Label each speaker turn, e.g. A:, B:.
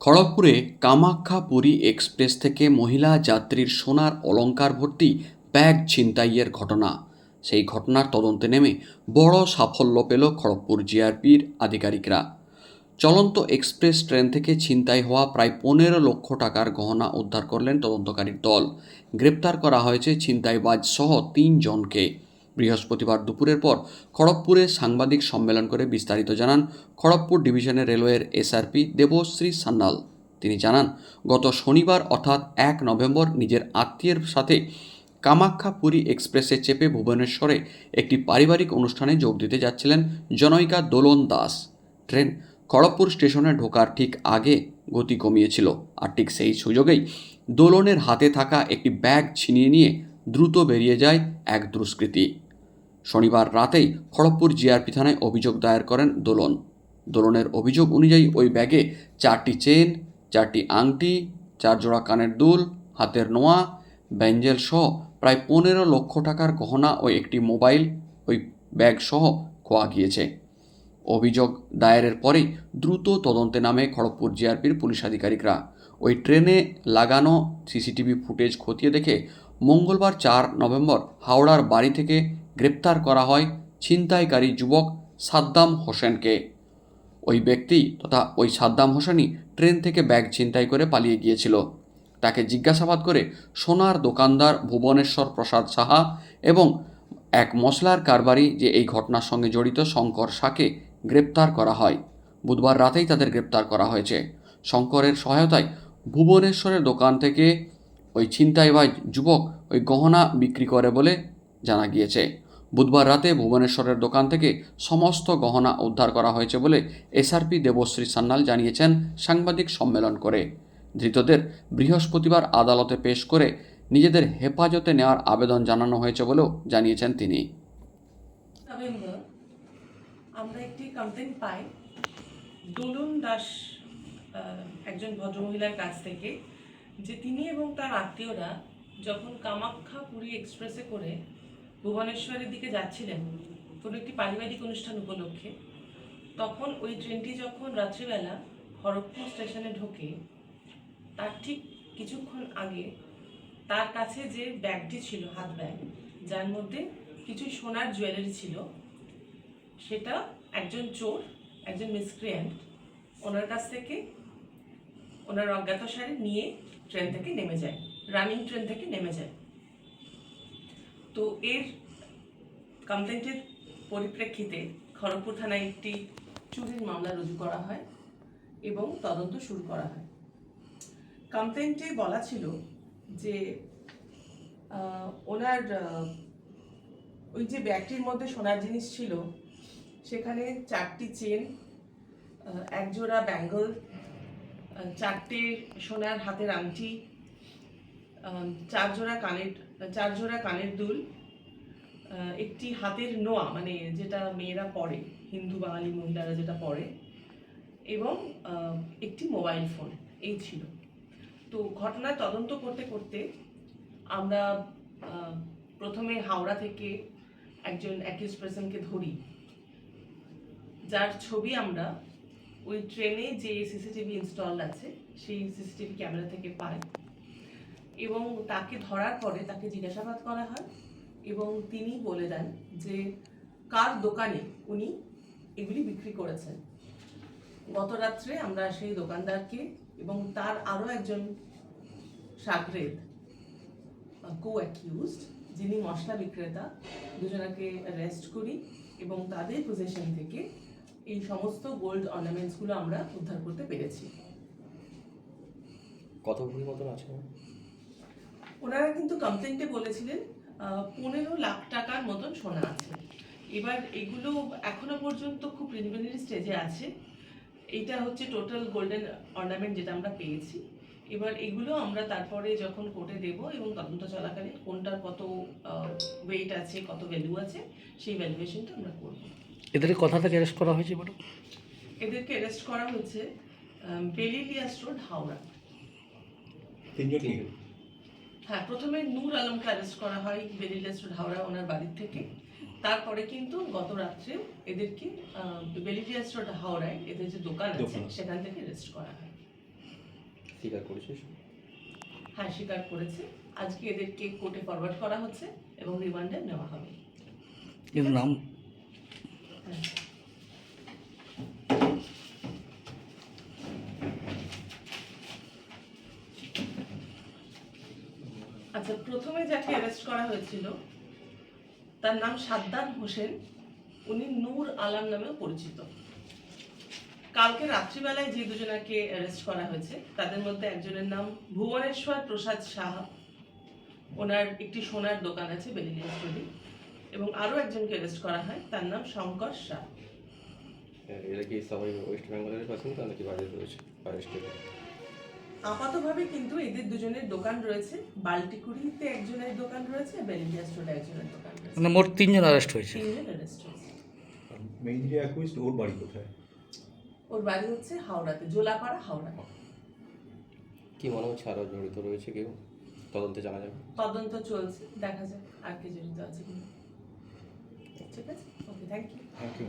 A: খড়গপুরে Kamakhya Puri express থেকে মহিলা যাত্রীর সোনার অলঙ্কার ভর্তি ব্যাগ ছিনতাইয়ের ঘটনা। সেই ঘটনার তদন্তে নেমে বড় সাফল্য পেল খড়গপুর জিআরপির আধিকারিকরা। চলন্ত এক্সপ্রেস ট্রেন থেকে ছিনতাই হওয়া প্রায় পনেরো লক্ষ টাকার গহনা উদ্ধার করলেন তদন্তকারীর দল। গ্রেপ্তার করা হয়েছে ছিনতাইবাজ সহ তিনজনকে। বৃহস্পতিবার দুপুরের পর খড়গপুরে সাংবাদিক সম্মেলন করে বিস্তারিত জানান খড়গপুর ডিভিশনের রেলওয়ের এসআরপি দেবশ্রী সান্যাল। তিনি জানান, গত শনিবার অর্থাৎ এক নভেম্বর নিজের আত্মীয়ের সাথে কামাখ্যা পুরী এক্সপ্রেসে চেপে ভুবনেশ্বরে একটি পারিবারিক অনুষ্ঠানে যোগ দিতে যাচ্ছিলেন জনৈকা দোলন দাস। ট্রেন খড়গপুর স্টেশনে ঢোকার ঠিক আগে গতি কমিয়েছিল আর ঠিক সেই সুযোগেই দোলনের হাতে থাকা একটি ব্যাগ ছিনিয়ে নিয়ে দ্রুত বেরিয়ে যায় এক দুষ্কৃতী। শনিবার রাতেই খড়গপুর জিআরপি থানায় অভিযোগ দায়ের করেন দোলন। দোলনের অভিযোগ অনুযায়ী ওই ব্যাগে চারটি চেন, চারটি আংটি, চার জোড়া কানের দুল, হাতের নোয়া, ব্যাঞ্জেল সহ প্রায় পনেরো লক্ষ টাকার গহনা ও একটি মোবাইল ওই ব্যাগ সহ খোয়া গিয়েছে। অভিযোগ দায়েরের পরেই দ্রুত তদন্তে নামে খড়গপুর জিআরপির পুলিশ আধিকারিকরা। ওই ট্রেনে লাগানো সিসিটিভি ফুটেজ খতিয়ে দেখে মঙ্গলবার চার নভেম্বর হাওড়ার বাড়ি থেকে গ্রেপ্তার করা হয় ছিনতাইকারী যুবক সাদ্দাম হোসেনকে। ওই ব্যক্তি তথা ওই সাদ্দাম হোসেনই ট্রেন থেকে ব্যাগ ছিনতাই করে পালিয়ে গিয়েছিল। তাকে জিজ্ঞাসাবাদ করে সোনার দোকানদার ভুবনেশ্বর প্রসাদ সাহা এবং এক মশলার কারবারি যে এই ঘটনার সঙ্গে জড়িত শঙ্কর শাকে গ্রেপ্তার করা হয়। বুধবার রাতেই তাদের গ্রেপ্তার করা হয়েছে। শঙ্করের সহায়তায় ভুবনেশ্বরের দোকান থেকে ওই ছিনতাইবাজ যুবক ওই গহনা বিক্রি করে বলে জানা গিয়েছে। বুধবার রাতে ভুবনেশ্বরের দোকান থেকে সমস্ত গহনা উদ্ধার করা হয়েছে বলে এসআরপি দেবশ্রী সান্যাল জানিয়েছেন সাংবাদিক সম্মেলন করে। ধৃতদের বৃহস্পতিবার আদালতে পেশ করে নিজেদের হেফাজতে নেওয়ার আবেদন জানানো হয়েছে বলেও জানিয়েছেন তিনি।
B: আমরা একটি কমপ্লেন পাই। দোলন দাস একজন ভদ্রমহিলার কাছ থেকে যে তিনি এবং তার আত্মীয়রা যখন কামাখ্যা পুরী এক্সপ্রেসে করে ভুবনেশ্বরের দিকে যাচ্ছিলেন কোনো একটি পারিবারিক অনুষ্ঠান উপলক্ষে। তখন ওই ট্রেনটি যখন রাত্রিবেলা খড়গপুর স্টেশনে ঢোকে, তার ঠিক কিছুক্ষণ আগে তার কাছে যে ব্যাগটি ছিল হাত ব্যাগ যার মধ্যে কিছু সোনার জুয়েলারি ছিল, সেটা একজন চোর, একজন মিসক্রিয়েন্ট ওনার কাছ থেকে, ওনার অজ্ঞাতসারে নিয়ে ট্রেন থেকে নেমে যায়, রানিং ট্রেন থেকে নেমে যায়। তো এর কমপ্লেন্টের পরিপ্রেক্ষিতে খড়গপুর থানায় একটি চুরির মামলা রুজু করা হয় এবং তদন্ত শুরু করা হয়। কমপ্লেন্টে বলা ছিল যে ওনার ওই যে ব্যাগটির মধ্যে সোনার জিনিস ছিল, সেখানে চারটি চেন একজোড়া এক জোড়া ব্যাঙ্গল চারটে সোনার হাতের আংটি চার জোড়া কানের চার জোড়া কানের দুল একটি হাতের নোয়া মানে যেটা মেয়েরা পরে, হিন্দু, বাঙালি মহিলারা যেটা পরে, এবং একটি মোবাইল ফোন, এই ছিল। তো ঘটনার তদন্ত করতে করতে আমরা প্রথমে হাওড়া থেকে একজন অ্যাকিউজ পার্সনকে ধরি। যার ছবি আমরা ওই ট্রেনে যে সিসিটিভি ইনস্টল আছে, সেই সিসিটিভি ক্যামেরা থেকে পাই। এবং তাকে ধরার পরে তাকে জিজ্ঞাসাবাদ করা হয় এবং তিনি বলে দেন যে, কার দোকানে উনি এগুলি বিক্রি করেছেন? গত রাত্রে আমরা সেই দোকানদারকে এবং তার আরও একজন সাগরেদ কো অ্যাকিউজড যিনি মশলা বিক্রেতা, দুজনাকে অ্যারেস্ট করি এবং তাদের পজিশন থেকে এই সমস্ত গোল্ড অর্নামেন্টসগুলো আমরা উদ্ধার করতে পেরেছি।
C: কত মতন আছে?
B: ওনারা কিন্তু কমপ্লেন্টে বলেছিলেন পনেরো লাখ টাকার মতন সোনা আছে। এবার এগুলো এখনও পর্যন্ত খুব প্রিলিমিনারি স্টেজে আছে। এইটা হচ্ছে টোটাল গোল্ডেন অর্নামেন্ট যেটা আমরা পেয়েছি। এবার এগুলো আমরা তারপরে যখন কোর্টে দেব এবং তদন্ত চলাকালীন কোনটার কত ওয়েট আছে কত ভ্যালু আছে সেই ভ্যালুয়েশনটা আমরা করব।
C: এদের কথা থেকে অ্যারেস্ট করা হয়েছে ম্যাডাম
B: এদেরকে অ্যারেস্ট করা হয়েছে বেলিলিয়াস রোড হাওড়া।
D: তিনজন
B: হ্যাঁ প্রথমে নূর আলমকে অ্যারেস্ট করা হয় রোড হাওড়া ওনার বাড়ির থেকে। তারপরে কিন্তু গত রাত্রে এদেরকে বেলিলিয়াস রোড হাওড়ায় এদের যে দোকান আছে সেখান থেকে অ্যারেস্ট করা হয়।
E: স্বীকার করেছিস
B: হ্যাঁ স্বীকার করেছে। আজকে এদেরকে কোর্টে ফরওয়ার্ড করা হচ্ছে এবং রিমান্ডে নেওয়া হবে।
C: কিন্তু নাম?
B: আচ্ছা প্রথমে যাকে অ্যারেস্ট করা হয়েছিল, তার নাম সাদ্দাম হোসেন। উনি নূর আলম নামেও পরিচিত। কালকে রাত্রিবেলায় যে দুজনাকে অ্যারেস্ট করা হয়েছে, তাদের মধ্যে একজনের নাম ভুবনেশ্বর প্রসাদ সাহা। ওনার একটি সোনার দোকান আছে বেলিলিয়া এবং আরও একজনকে অ্যারেস্ট করা হয়, তার নাম শঙ্কর শাহ
E: এরা কি সবাই ওয়েস্ট বেঙ্গলের বাসিন্দা নাকি বাইরে রয়েছে বাইরের স্টেটে?
B: আপাতভাবে কিন্তু এদের দুজনের দোকান রয়েছে। বাল্টিকুড়িতে একজনের দোকান রয়েছে বেলিলিয়া স্টোরে একজনের দোকান রয়েছে।
C: মানে মোট তিনজন অ্যারেস্ট হয়েছে।
B: তিনজন অ্যারেস্ট হয়েছে।
D: মেইনলি অ্যাকুইস্ট ওর বাড়ি কোথায়?
B: ওর বাড়ি হচ্ছে হাওড়াতে জোলাপাড়া হাওড়া।
E: কি মনে হচ্ছে আরও জড়িত রয়েছে কেউ? তদন্তে জানা যাবে।
B: তদন্ত চলছে দেখা যাক আর কে জড়িত আছে কিনা। ঠিক আছে? Okay thank you
D: thank you